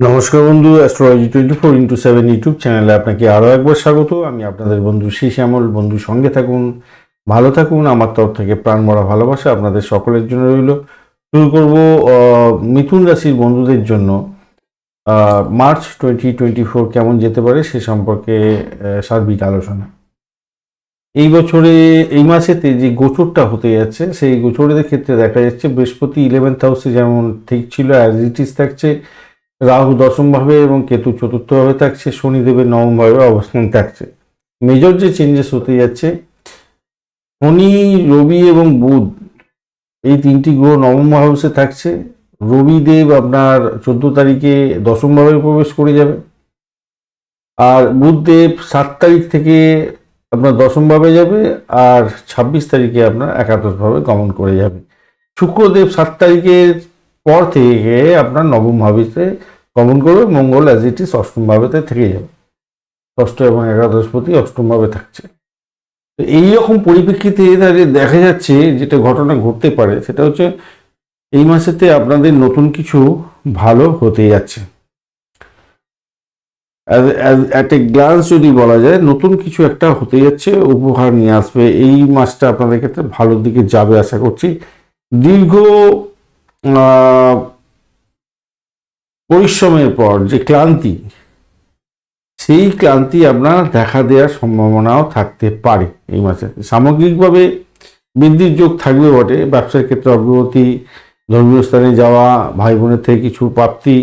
নমস্কার বন্ধু astrology twenty four into seven YouTube চ্যানেলে আপনাকে আরও একবার স্বাগত। আমি আপনাদের বন্ধু শ্রী শ্যামল বন্ধু, সঙ্গে থাকুন, ভালো থাকুন। আমার তরফ থেকে প্রাণ মরা ভালোবাসা আপনাদের সকলের জন্য রইল। শুরু করব মিথুন রাশির বন্ধুদের জন্য। মার্চ টোয়েন্টি টোয়েন্টি ফোর কেমন যেতে পারে সে সম্পর্কে সার্বিক আলোচনা। এই বছরে, এই মাসেতে যে গোচরটা হতে যাচ্ছে, সেই গোচরের ক্ষেত্রে দেখা যাচ্ছে বৃহস্পতি ইলেভেন্থ হাউসে যেমন ঠিক ছিল অ্যাজ ইট থাকছে। রাহু দশমভাবে এবং কেতু চতুর্থভাবে থাকছে, শনিদেবের নবমভাবে অবস্থান থাকছে। মেজর যে চেঞ্জেস হতে যাচ্ছে, শনি, রবি এবং বুধ, এই তিনটি গ্রহ নবম হাউসে থাকছে। রবিদেব আপনার চোদ্দ তারিখে দশমভাবে প্রবেশ করে যাবে। আর বুধদেব সাত তারিখ থেকে আপনার দশমভাবে যাবে আর ছাব্বিশ তারিখে আপনার একাদশভাবে গমন করে যাবে। শুক্রদেব সাত তারিখের পর থেকে আপনার নবম ভাবিতে গমন করবে মঙ্গল অ্যাজ ইট ইস অষ্টম ভাবেতে থেকে যাবে। ষষ্ঠ এবং একাদশপতি অষ্টম ভাবে থাকছে। তো এইরকম পরিপ্রেক্ষিতে দেখা যাচ্ছে, যেটা ঘটনা ঘটতে পারে, সেটা হচ্ছে এই মাসেতে আপনাদের নতুন কিছু ভালো হতে যাচ্ছে। অ্যাট এ গ্লান্স যদি বলা যায়, নতুন কিছু একটা হতে যাচ্ছে, উপহার নিয়ে আসবে, এই মাসটা আপনাদের ক্ষেত্রে ভালোর দিকে যাবে, আশা করছি। দীর্ঘ পরিশ্রমের পর যে ক্লান্তি, সেই ক্লান্তি আপনার দেখা দেওয়ার সম্ভাবনাও থাকতে পারে এই মাসে। সামগ্রিকভাবে বৃদ্ধির যোগ থাকবে বটে, ব্যবসার ক্ষেত্রে অগ্রগতি, ধর্মীয় স্থানে যাওয়া ভাই বোনের থেকে কিছু প্রাপ্তি,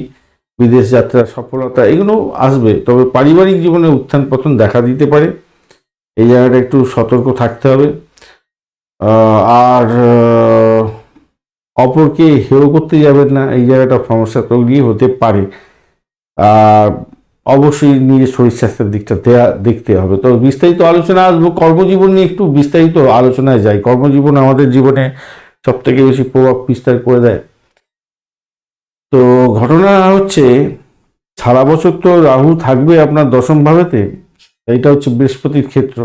বিদেশ যাত্রার সফলতা, এগুলো আসবে। তবে পারিবারিক জীবনে উত্থান পতন দেখা দিতে পারে। এই জায়গাটা একটু সতর্ক থাকতে হবে। আর অপরকে হেয় করতে যাবেন না, এই জায়গাটা সমস্যা তৈরি হতে পারে। আর অবশ্যই নিজের শরীর স্বাস্থ্যের দিকটা দেয়া, দেখতে হবে। তো বিস্তারিত আলোচনা আসব। কর্মজীবন নিয়ে একটু বিস্তারিত আলোচনায় যাই। কর্মজীবন আমাদের জীবনে সব থেকে বেশি প্রভাব বিস্তার করে দেয়। তো ঘটনা হচ্ছে, সারা বছর তো রাহু থাকবে আপনার দশম ভাবেতে, এইটা হচ্ছে বৃহস্পতির ক্ষেত্র।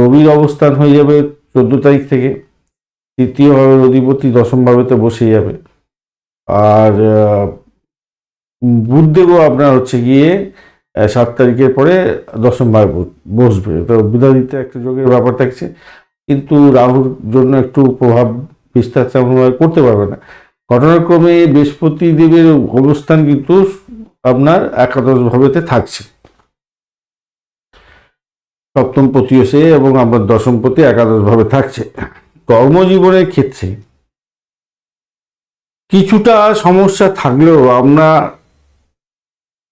রবির অবস্থান হয়ে যাবে চোদ্দ তারিখ থেকে। তৃতীয়ভাবে অধিপতি দশম ভাবেতে বসে যাবে। আর বুধদেবও আপনার হচ্ছে গিয়ে সাত তারিখের পরে দশম ভাবে ব- বসবে। তো বিধাদিতে একটা যোগের ব্যাপার থাকছে। কিন্তু রাহুর জন্য একটু প্রভাব বিস্তার তেমনভাবে করতে পারবে না। ঘটনাক্রমে বৃহস্পতি দেবের অবস্থান কিন্তু আপনার একাদশ ভাবেতে থাকছে। সপ্তম পতি এসে এবং আপনার দশম পতি একাদশ ভাবে থাকছে। কর্মজীবনের ক্ষেত্রে কিছুটা সমস্যা থাকলেও আমরা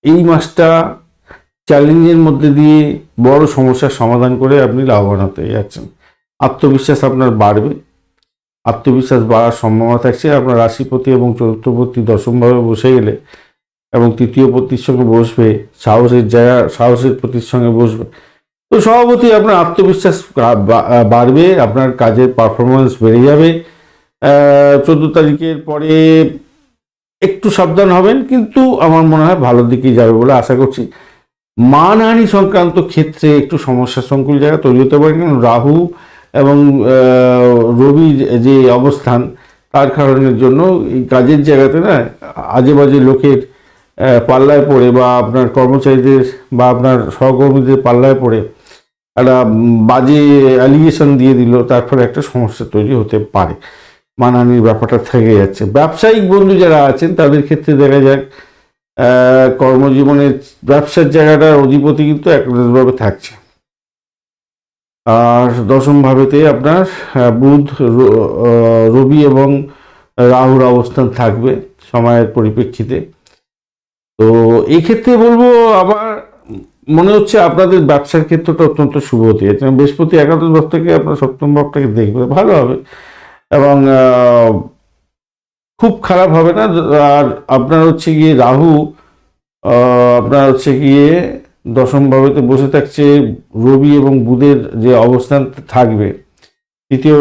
এই মাসটা চ্যালেঞ্জের মধ্যে দিয়ে বড় সমস্যার সমাধান করে আপনি লাভবান হতে যাচ্ছেন। আত্মবিশ্বাস আপনার বাড়বে। আত্মবিশ্বাস বাড়ার সম্ভাবনা থাকছে। আপনার রাশিপতি এবং চতুর্থপতি দশমভাবে বসে গেলে এবং তৃতীয় পতির সঙ্গে বসবে, সাহসের জায়গা, সাহসের পতির সঙ্গে বসবে তো সভাপতি আপনার আত্মবিশ্বাস বাড়বে, আপনার কাজের পারফরমেন্স বেড়ে যাবে। চোদ্দ তারিখের পরে একটু সাবধান হবেন, কিন্তু আমার মনে হয় ভালোর দিকেই যাবে বলে আশা করছি। মানহানি সংক্রান্ত ক্ষেত্রে একটু সমস্যা সংকুল জায়গা তৈরি হতে পারে, কারণ রাহু এবং রবির যে অবস্থান, তার কারণের জন্য এই কাজের জায়গাতে না আজে বাজে লোকের পাল্লায় পড়ে বা আপনার কর্মচারীদের বা আপনার সহকর্মীদের পাল্লায় পড়ে একটা বাজে অ্যালিগেশন দিয়ে দিল, তারপরে একটা সমস্যা তৈরি হতে পারে। মানহানির ব্যাপারটা থেকে যাচ্ছে। ব্যবসায়িক বন্ধু যারা আছেন, তাদের ক্ষেত্রে দেখা যাক কর্মজীবনের ব্যবসার জায়গাটার অধিপতি কিন্তু একভাবে থাকছে। আর দশম ভাবেতে আপনার বুধ রবি এবং রাহুর অবস্থান থাকবে সময়ের পরিপ্রেক্ষিতে। তো এক্ষেত্রে বলব, আবার মনে হচ্ছে আপনাদের ব্যবসার ক্ষেত্রটা অত্যন্ত শুভ এবং বৃহস্পতি একাদশ ভাব থেকে আপনার সপ্তম ভাবটাকে দেখবে, ভালো হবে। এবং খুব খারাপ হবে না। আর আপনার হচ্ছে গিয়ে রাহু আপনার হচ্ছে গিয়ে দশম ভাবেতে বসে থাকছে, রবি এবং বুধের যে অবস্থান থাকবে, তৃতীয়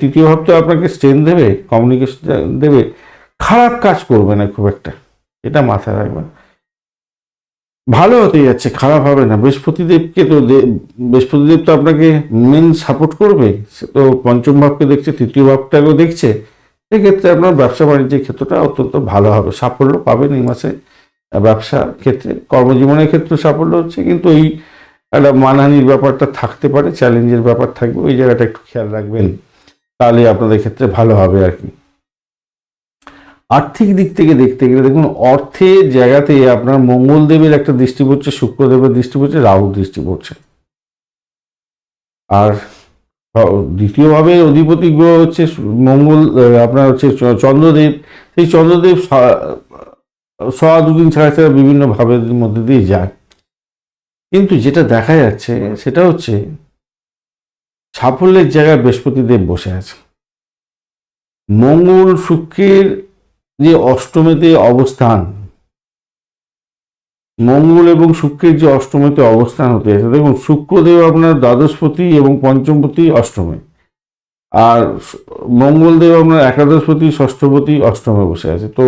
তৃতীয় ভাব তো আপনাকে স্ট্রেন দেবে কমিউনিকেশন দেবে। খারাপ কাজ করবে না খুব একটা, এটা মাথায় রাখবেন। ভালো হতে যাচ্ছে, খারাপ হবে না। বৃহস্পতিদেবকে তো বৃহস্পতিদেব তো আপনাকে মেন সাপোর্ট করবে। তো পঞ্চম ভাবকে দেখছে, তৃতীয় ভাবটাকেও দেখছে। সেক্ষেত্রে আপনার ব্যবসা বাণিজ্যের ক্ষেত্রটা অত্যন্ত ভালো হবে। সাফল্য পাবেন এই মাসে ব্যবসা ক্ষেত্রে। কর্মজীবনের ক্ষেত্রে সাফল্য হচ্ছে, কিন্তু এই একটা মানহানির ব্যাপারটা থাকতে পারে চ্যালেঞ্জের ব্যাপার থাকবে। ওই জায়গাটা একটু খেয়াল রাখবেন। তাহলে আপনাদের ক্ষেত্রে ভালো হবে আর কি। আর্থিক দিক থেকে দেখতে গেলে দেখুন অর্থের জায়গাতে আপনার মঙ্গলদেবের একটা দৃষ্টি পড়ছে শুক্রদেবের দৃষ্টি পড়ছে রাহুর দৃষ্টি পড়ছে। আর দ্বিতীয়ভাবে অধিপতি গ্রহ হচ্ছে মঙ্গল আপনার হচ্ছে চন্দ্রদেব। সেই চন্দ্রদেব সোয়া দুদিন ছাড়া ছাড়া বিভিন্ন ভাবের মধ্যে দিয়ে যায়। কিন্তু যেটা দেখা যাচ্ছে, সেটা হচ্ছে সাফল্যের জায়গায় বৃহস্পতিদেব বসে আছে মঙ্গল, শুক্রের যে অষ্টমীতে অবস্থান, মঙ্গল এবং শুক্রের যে অষ্টমীতে অবস্থান হতে আছে দেখুন, শুক্রদেব আপনার দ্বাদশপতি এবং পঞ্চমপতি অষ্টমে, আর মঙ্গলদেব আপনার একাদশপতি, ষষ্ঠপতি, অষ্টমে বসে আছে। তো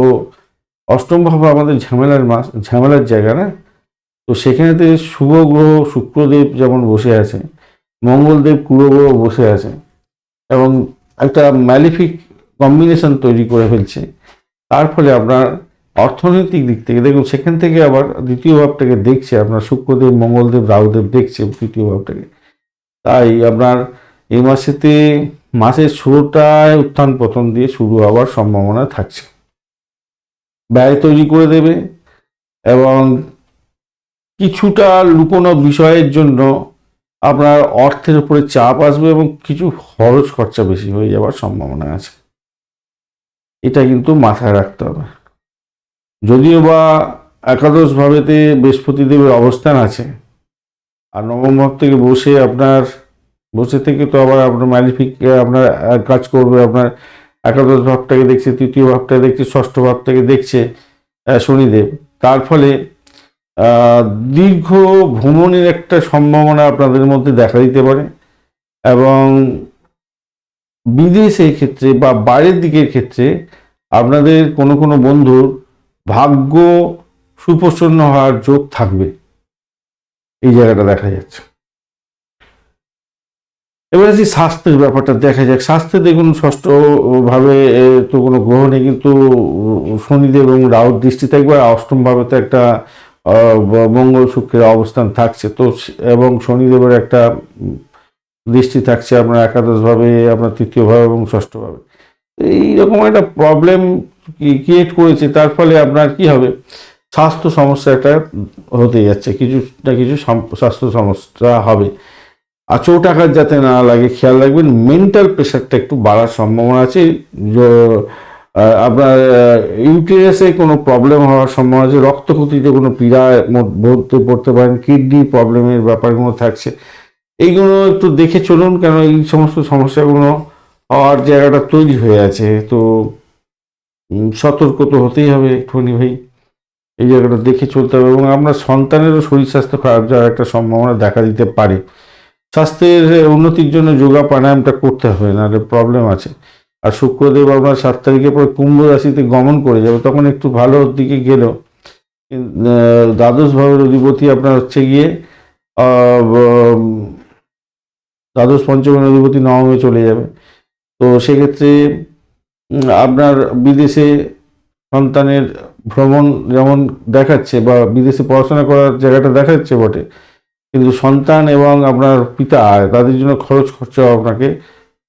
অষ্টম ভাব আমাদের ঝামেলার মাস, ঝামেলার জায়গা না? তো সেখানেতে শুভ গ্রহ শুক্রদেব যেমন বসে আছে, মঙ্গলদেব গ্রহ বসে আছে, এবং একটা ম্যালিফিক কম্বিনেশন তৈরি করে ফেলছে। তার ফলে আপনার অর্থনৈতিক দিক থেকে, দেখুন সেখান থেকে আবার দ্বিতীয় ভাবটাকে দেখছে, আপনার শুক্রদেব, মঙ্গলদেব, রাহুদেব দেখছে তৃতীয় ভাবটাকে। তাই আপনার এই মাসেতে, মাসের শুরুটায় উত্থান পতন দিয়ে শুরু হওয়ার সম্ভাবনা থাকছে। ব্যয় তৈরি করে দেবে এবং কিছুটা লুকোনো বিষয়ের জন্য আপনার অর্থের উপরে চাপ আসবে এবং কিছু খরচ খরচা বেশি হয়ে যাওয়ার সম্ভাবনা আছে। এটা কিন্তু মাথায় রাখতে হবে। যদিও বা একাদশ ভাবেতে বৃহস্পতিদেবের অবস্থান আছে, আর নবম ভাব থেকে বসে আপনার, বসে থেকে তো আবার আপনার ম্যালিফিক আপনার কাজ করবে, আপনার একাদশ ভাবটাকে দেখছে, তৃতীয় ভাবটাকে দেখছে, ষষ্ঠ ভাবটাকে দেখছে শনিদেব। তার ফলে দীর্ঘ ভ্রমণের একটা সম্ভাবনা আপনাদের মধ্যে দেখা দিতে পারে, এবং বিদেশের ক্ষেত্রে বা বাইরের দিকের ক্ষেত্রে আপনাদের কোনো কোনো বন্ধুর ভাগ্য সুপ্রসন্ন হওয়ার যোগ থাকবে। এই জায়গাটা দেখা যাচ্ছে। এবার যে স্বাস্থ্যের ব্যাপারটা দেখা যাক। স্বাস্থ্যে দেখুন ষষ্ঠ ভাবে তো কোনো গ্রহ নেই, কিন্তু শনিদেব এবং রাহুর দৃষ্টি থাকবে আর অষ্টম ভাবে তো একটা মঙ্গল শুক্রের অবস্থান থাকছে। তো এবং শনিদেবের একটা দৃষ্টি থাকছে আপনার একাদশ ভাবে আপনার তৃতীয় ভাবে এবং ষষ্ঠ ভাবে এইরকম একটা প্রবলেম ক্রিয়েট করেছে, তার ফলে আপনার কি হবে? স্বাস্থ্য সমস্যা একটা হতে যাচ্ছে, কিছু না কিছু স্বাস্থ্য সমস্যা হবে। আর চোট আঘাত যাতে না লাগে, খেয়াল রাখবেন মেন্টাল প্রেশারটা একটু বাড়ার সম্ভাবনা আছে। আপনার ইউটিরাসে কোনো প্রবলেম হওয়ার সম্ভাবনা আছে, রক্তক্ষতিতে কোনো পীড়ায় মো- পড়তে পারেন কিডনি প্রবলেমের ব্যাপারগুলো থাকছে। এইগুলো একটু দেখে চলুন কেন এই সমস্ত সমস্যাগুলো হওয়ার জায়গাটা তৈরি হয়ে আছে। তো সতর্ক তো হতেই হবে একটুখানি ভাই। এই জায়গাটা দেখে চলতে হবে এবং আপনার সন্তানেরও শরীর স্বাস্থ্য খারাপ যাওয়ার একটা সম্ভাবনা দেখা দিতে পারে। স্বাস্থ্যের উন্নতির জন্য যোগা প্রাণায়ামটা করতে হবে নাহলে প্রবলেম আছে। আর শুক্রদেব আপনার সাত তারিখের পরে কুম্ভ রাশিতে গমন করে যাবে তখন একটু ভালো দিকে গেলেও। কিন- আহ, দ্বাদশ ভাবের অধিপতি আপনার হচ্ছে গিয়ে দ্বাদশ পঞ্চমের অধিপতি নবমে চলে যাবে। তো সেক্ষেত্রে আপনার বিদেশে সন্তানের ভ্রমণ যেমন দেখাচ্ছে বা বিদেশে পড়াশোনা করার জায়গাটা দেখাচ্ছে বটে, কিন্তু সন্তান এবং আপনার পিতা তাদের জন্য খরচ খরচা আপনাকে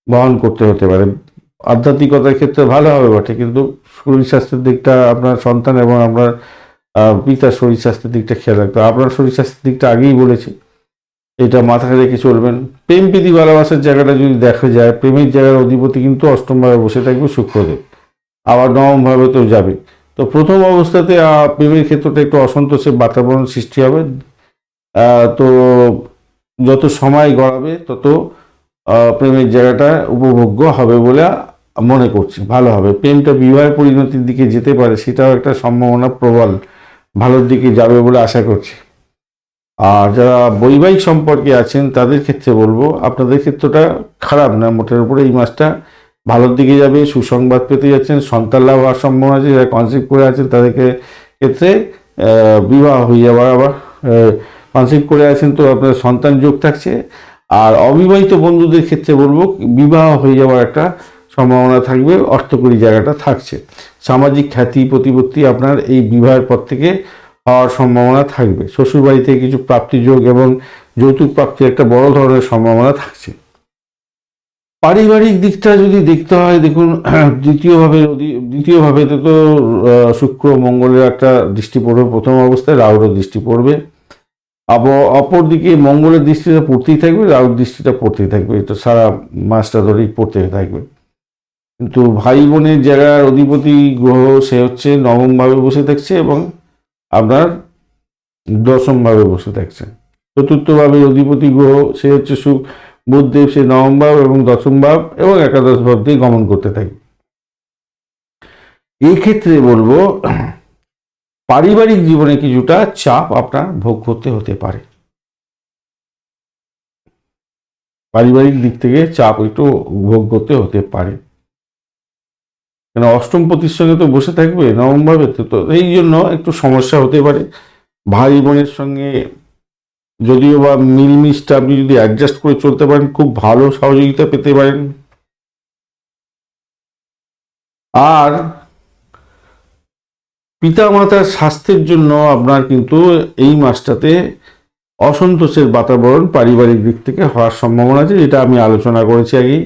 বহন করতে হতে পারে। আধ্যাত্মিকতার ক্ষেত্রে ভালো হবে বটে, কিন্তু শরীর স্বাস্থ্যের দিকটা আপনার সন্তান এবং আপনার পিতার শরীর স্বাস্থ্যের দিকটা খেয়াল রাখতে আপনার শরীর স্বাস্থ্যের দিকটা আগেই বলেছি। এটা মাথায় রেখে চলবেন প্রেম প্রীতি ভালোবাসার জায়গাটা যদি দেখা যায়, প্রেমের জায়গার অধিপতি কিন্তু অষ্টমভাবে বসে থাকবে শুক্রদেব। আবার নবমভাবে তো যাবে। তো প্রথম অবস্থাতে প্রেমের ক্ষেত্রটা একটু অসন্তোষের বাতাবরণ সৃষ্টি হবে। তো যত সময় গড়াবে, তত প্রেমের জায়গাটা উপভোগ্য হবে বলে মনে করছি। ভালো হবে। প্রেমটা বিবাহের পরিণতির দিকে যেতে পারে, সেটাও একটা সম্ভাবনা প্রবল ভালোর দিকে যাবে বলে আশা করছি। আর যারা বৈবাহিক সম্পর্কে আছেন, তাদের ক্ষেত্রে বলব, আপনাদের ক্ষেত্রটা খারাপ না, মোটের উপরে এই মাসটা ভালোর দিকে যাবে, সুসংবাদ পেতে যাচ্ছেন, সন্তান লাভ হওয়ার সম্ভাবনা আছে, যারা কনসেপ্ট করে আছেন, তাদেরকে ক্ষেত্রে বিবাহ হয়ে যাওয়ার আবার কনসেপ্ট করে আছেন, তো আপনার সন্তান যোগ থাকছে। আর অবিবাহিত বন্ধুদের ক্ষেত্রে বলব, বিবাহ হয়ে যাওয়ার একটা সম্ভাবনা থাকবে, অর্থকরী জায়গাটা থাকছে। সামাজিক খ্যাতি, প্রতিপত্তি আপনার এই বিবাহের পর থেকে হওয়ার সম্ভাবনা থাকবে। শ্বশুর বাড়িতে কিছু প্রাপ্তিযোগ এবং যৌতুক প্রাপ্তির একটা বড় ধরনের সম্ভাবনা থাকছে। পারিবারিক দিকটা যদি দেখতে হয়, দেখুন, দ্বিতীয়ভাবে দ্বিতীয়ভাবে তো শুক্র মঙ্গলের একটা দৃষ্টি পড়বে, প্রথম অবস্থায় রাহুরও দৃষ্টি পড়বে। আবার অপরদিকে মঙ্গলের দৃষ্টিটা পড়তেই থাকবে, রাহুর দৃষ্টিটা পড়তেই থাকবে। এটা সারা মাসটা ধরেই পড়তে থাকবে। কিন্তু ভাই বোনের জায়গার অধিপতি গ্রহ সে হচ্ছে নবমভাবে বসে থাকছে এবং আপনার দশমভাবে বসে থাকছে। চতুর্থভাবে অধিপতি গ্রহ, সে হচ্ছে সুখ বুধদেব সে নবম ভাব এবং দশম ভাব এবং একাদশ ভাব দিয়ে গমন করতে থাকে। এই ক্ষেত্রে বলব, পারিবারিক জীবনে কিছুটা চাপ আপনার ভোগ করতে হতে পারে। পারিবারিক দিক থেকে চাপ একটু ভোগ করতে হতে পারে। কেন অষ্টম পতির সঙ্গে তো বসে থাকবে? নবম ভাবে তো এই জন্য একটু সমস্যা হতে পারে। ভাই বোনের সঙ্গে যদিও বা মিলমিশটা আপনি যদি অ্যাডজাস্ট করে চলতে পারেন, খুব ভালো সহযোগিতা পেতে পারেন। আর পিতামাতার স্বাস্থ্যের জন্য আপনার কিন্তু এই মাসটাতে অসন্তোষের বাতাবরণ পারিবারিক দিক থেকে হওয়ার সম্ভাবনা আছে, যেটা আমি আলোচনা করেছি আগেই।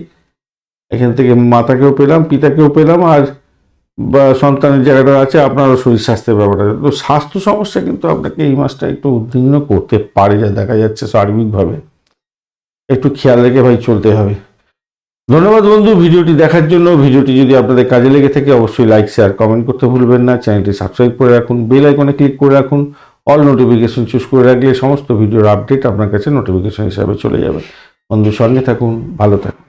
এখান থেকে মাতাকেও পেলাম, পিতাকেও পেলাম আর, বা সন্তানের জায়গাটা আছে, আপনারও শরীর স্বাস্থ্যের ব্যাপারটা তো স্বাস্থ্য সমস্যা কিন্তু আপনাকে এই মাসটা একটু উদ্বিগ্ন করতে পারে যা দেখা যাচ্ছে সার্বিকভাবে। একটু খেয়াল রেখে ভাই চলতে হবে। ধন্যবাদ বন্ধু, ভিডিওটি দেখার জন্য। ভিডিওটি যদি আপনাদের কাজে লেগে থাকে, অবশ্যই লাইক শেয়ার কমেন্ট করতে ভুলবেন না। চ্যানেলটি সাবস্ক্রাইব করে রাখুন বেল আইকনে ক্লিক করে রাখুন। অল নোটিফিকেশন চুজ করে রাখলে সমস্ত ভিডিওর আপডেট আপনার কাছে নোটিফিকেশন হিসাবে চলে যাবে। বন্ধু, সঙ্গে থাকুন, ভালো থাকুন।